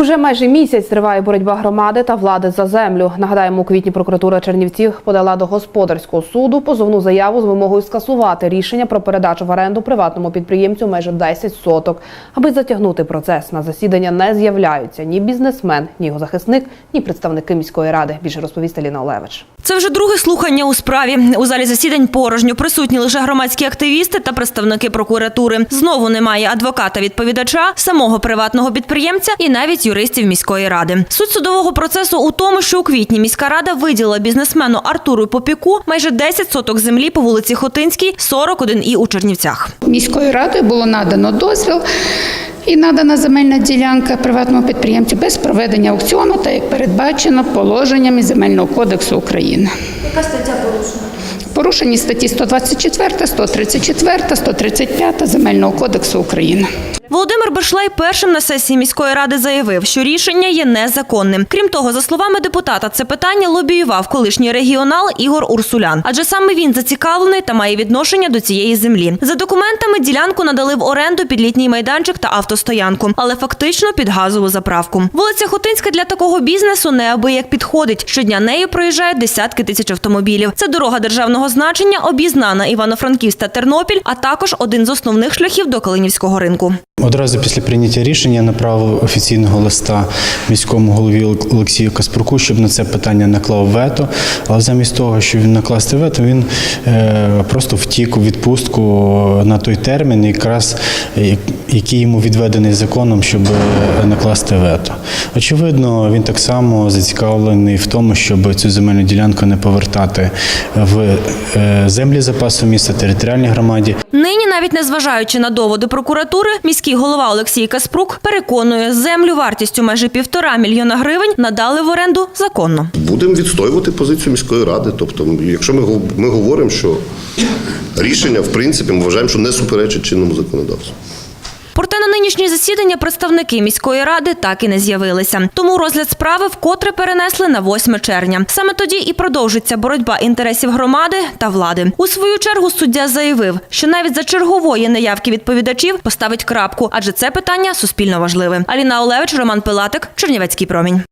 Уже майже місяць триває боротьба громади та влади за землю. Нагадаємо, у квітні прокуратура Чернівців подала до господарського суду позовну заяву з вимогою скасувати рішення про передачу в оренду приватному підприємцю майже 10 соток. Аби затягнути процес на засідання не з'являються ні бізнесмен, ні його захисник, ні представники міської ради. Більше розповість Аліна Олевич. Це вже друге слухання у справі. У залі засідань порожньо присутні лише громадські активісти та представники прокуратури. Знову немає адвоката відповідача, самого приватного підприємця і навіть юристів міської ради. Суть судового процесу у тому, що у квітні міська рада виділила бізнесмену Артуру Попіку майже 10 соток землі по вулиці Хотинській, 41 і у Чернівцях. Міською радою було надано дозвіл і надана земельна ділянка приватному підприємцю без проведення аукціону, та як передбачено положеннями Земельного кодексу України. Яка стаття порушена? Порушені статті 124, 134, 135 Земельного кодексу України. Володимир Бершлей першим на сесії міської ради заявив, що рішення є незаконним. Крім того, за словами депутата, це питання лобіював колишній регіонал Ігор Урсулян, адже саме він зацікавлений та має відношення до цієї землі. За документами ділянку надали в оренду під літній майданчик та автостоянку, але фактично під газову заправку. Вулиця Хотинська для такого бізнесу неабияк підходить. Щодня нею проїжджають десятки тисяч автомобілів. Це дорога державного значення, об'їзнана Івано-Франківськ та Тернопіль, а також один з основних шляхів до Калинівського ринку. Одразу після прийняття рішення направив офіційного листа міському голові Олексію Каспруку, щоб на це питання наклав вето. Але замість того, щоб він накласти вето, він е, просто втік у відпустку на той термін, якраз який йому відведений законом, щоб накласти вето. Очевидно, він так само зацікавлений в тому, щоб цю земельну ділянку не повертати в е, землі запасу міста, територіальній громаді. Нині, навіть незважаючи на доводи прокуратури, міський голова Олексій Каспрук переконує, землю вартістю майже півтора мільйона гривень надали в оренду законно. Будемо відстоювати позицію міської ради. Тобто, якщо ми, ми говоримо, що рішення, в принципі, ми вважаємо, що не суперечить чинному законодавству. Проте на нинішнє засідання представники міської ради так і не з'явилися. Тому розгляд справи вкотре перенесли на 8 червня. Саме тоді і продовжиться боротьба інтересів громади та влади. У свою чергу суддя заявив, що навіть за чергової неявки відповідачів поставить крапку, адже це питання суспільно важливе. Аліна Олевич, Роман Пилатик, Чернівецький промінь.